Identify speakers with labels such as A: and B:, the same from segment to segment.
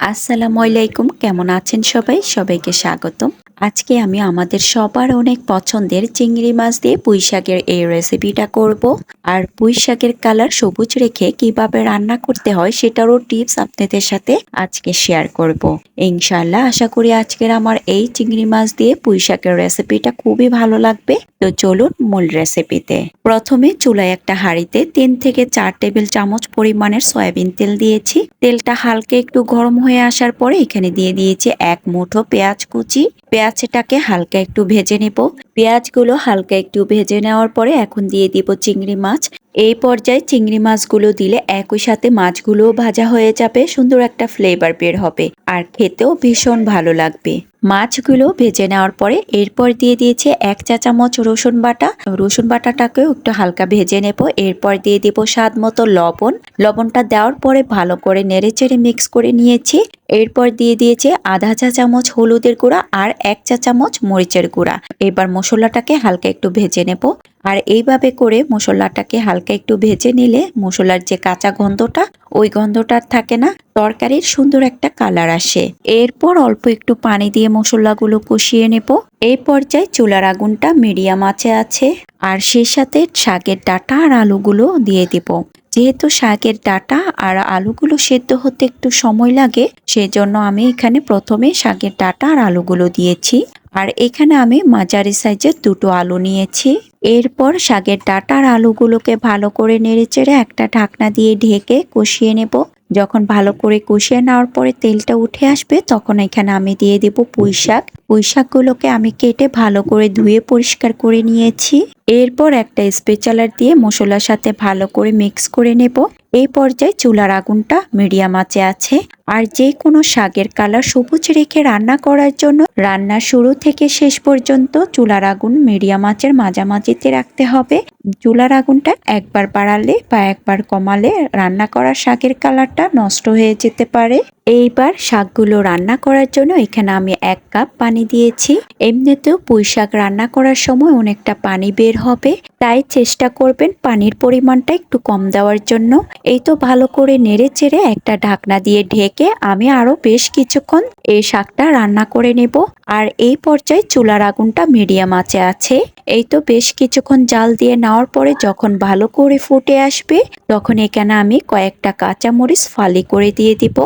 A: আসসালামু আলাইকুম। কেমন আছেন সবাই? সবাইকে স্বাগতম। আজকে আমি আমাদের সবার অনেক পছন্দের চিংড়ি মাছ দিয়ে পুঁই শাকের এই রেসিপিটা করব। আর পুঁই শাকের কালার সবুজ রেখে কীভাবে রান্না করতে হয় সেটারও টিপস আপনাদের সাথে আজকে শেয়ার করব। ইনশাআল্লাহ আশা করি আজকের আমার এই চিংড়ি মাছ দিয়ে পুঁই শাকের রেসিপিটা খুবই ভালো লাগবে। তো চলুন মূল রেসিপিতে প্রথমে চুলায় একটা হাঁড়িতে তিন থেকে চার টেবিল চামচ পরিমাণের সয়াবিন তেল দিয়েছি। তেলটা হালকা একটু গরম হয়ে আসার পরে এখানে দিয়ে দিয়েছি এক মুঠো পেঁয়াজ কুচি। পেঁয়াজটাকে হালকা একটু ভেজে নেব। পেঁয়াজগুলো হালকা একটু ভেজে নেওয়ার পরে এখন দিয়ে দিব চিংড়ি মাছ। এই পর্যায়ে চিংড়ি মাছগুলো দিলে একই সাথে মাছগুলোও ভাজা হয়ে যাবে, সুন্দর একটা ফ্লেভার বের হবে আর খেতেও ভীষণ ভালো লাগবে। মাছগুলো ভেজে নেওয়ার পরে এরপর দিয়ে দিয়েছে এক চা চামচ রসুন বাটা। রসুন বাটাটাকেও একটু হালকা ভেজে নেব। এরপর দিয়ে দিব স্বাদ মতো লবণ। লবণটা দেওয়ার পরে ভালো করে নেড়ে চেড়ে মিক্স করে নিয়েছি। এরপর দিয়ে দিয়েছে আধা চা চামচ হলুদের গুঁড়া আর এক চা চামচ মরিচের গুঁড়া। এবার মশলাটাকে হালকা একটু ভেজে নেব। আর এইভাবে করে মশলাটাকে হালকা একটু ভেজে নিলে মশলার যে কাঁচা গন্ধটা ওই গন্ধটা থাকে না। তরকারির সুন্দর একটা কালার আসে। এরপর অল্প একটু পানি দিয়ে মশলাগুলো কষিয়ে নেব। এই পর্যায়ে চুলার আগুনটা মিডিয়াম আছে আছে। আর সেই সাথে শাকের ডাটা আর আলুগুলো দিয়ে দিব। যেহেতু শাকের ডাটা আর আলুগুলো সেদ্ধ হতে একটু সময় লাগে, সেজন্য আমি এখানে প্রথমে শাকের ডাটা আর আলুগুলো দিয়েছি। আর এখানে আমি মাঝারি সাইজের দুটো আলু নিয়েছি। এরপর শাকের ডাটা আর আলুগুলোকে ভালো করে নেড়েচেড়ে একটা ঢাকনা দিয়ে ঢেকে কষিয়ে নেব। যখন ভালো করে কষিয়ে নেওয়ার পরে তেলটা উঠে আসবে, তখন এখানে আমি দিয়ে দেব পুঁই শাক। পুঁই শাকগুলোকে আমি কেটে ভালো করে ধুয়ে পরিষ্কার করে নিয়েছি। এরপর একটা স্পেচালার দিয়ে মশলার সাথে ভালো করে মিক্স করে নেব। এই পর্যায়ে চুলার আগুনটা মিডিয়াম আঁচে আছে। আর যে কোনো শাকের কালার সবুজ রেখে রান্না করার জন্য রান্নার শুরু থেকে শেষ পর্যন্ত চুলার আগুন মিডিয়াম আঁচের মাঝামাঝিতে রাখতে হবে। চুলার আগুনটা একবার বাড়ালে বা একবার কমালে রান্না করা শাকের কালারটা নষ্ট হয়ে যেতে পারে। এইবার শাকগুলো রান্না করার জন্য এখানে আমি এক কাপ পানি দিয়েছি। এমনিতেও পুঁই শাক রান্না করার সময় অনেকটা পানি বের হবে। তাই চেষ্টা করবেন পানির পরিমাণটা একটু কম দেওয়ার জন্য। এই তো ভালো করে নেড়ে চেড়ে একটা ঢাকনা দিয়ে ঢেকে আমি আরও বেশ কিছুক্ষণ এই শাকটা রান্না করে নেব। আর এই পর্যায়ে চুলার আগুনটা মিডিয়াম আঁচে আছে। এই তো বেশ কিছুক্ষণ জাল দিয়ে নেওয়ার পরে যখন ভালো করে ফুটে আসবে, তখন এখানে আমি কয়েকটা কাঁচামরিচ ফালি করে দিয়ে দিব।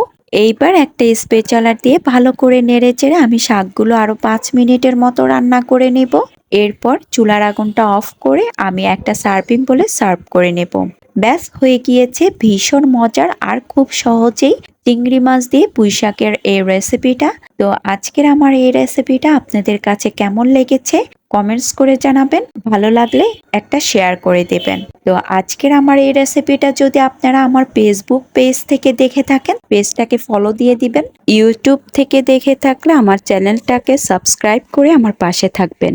A: এইবার একটা স্পেচালার দিয়ে ভালো করে নেড়ে চেড়ে আমি শাকগুলো আরও পাঁচ মিনিটের মতো রান্না করে নেব। এরপর চুলার আগুনটা অফ করে আমি একটা সার্ভিং বলে সার্ভ করে নেব। ব্যাস, হয়ে গিয়েছে ভীষণ মজার আর খুব সহজেই চিংড়ি মাছ দিয়ে পুঁই শাকের এই রেসিপিটা। তো আজকের আমার এই রেসিপিটা আপনাদের কাছে কেমন লেগেছে কমেন্টস করে জানাবেন। ভালো লাগলে একটা শেয়ার করে দেবেন। তো আজকের আমার এই রেসিপিটা যদি আপনারা আমার ফেসবুক পেজ থেকে দেখে থাকেন, পেজটাকে ফলো দিয়ে দিবেন। ইউটিউব থেকে দেখে থাকলে আমার চ্যানেলটাকে সাবস্ক্রাইব করে আমার পাশে থাকবেন।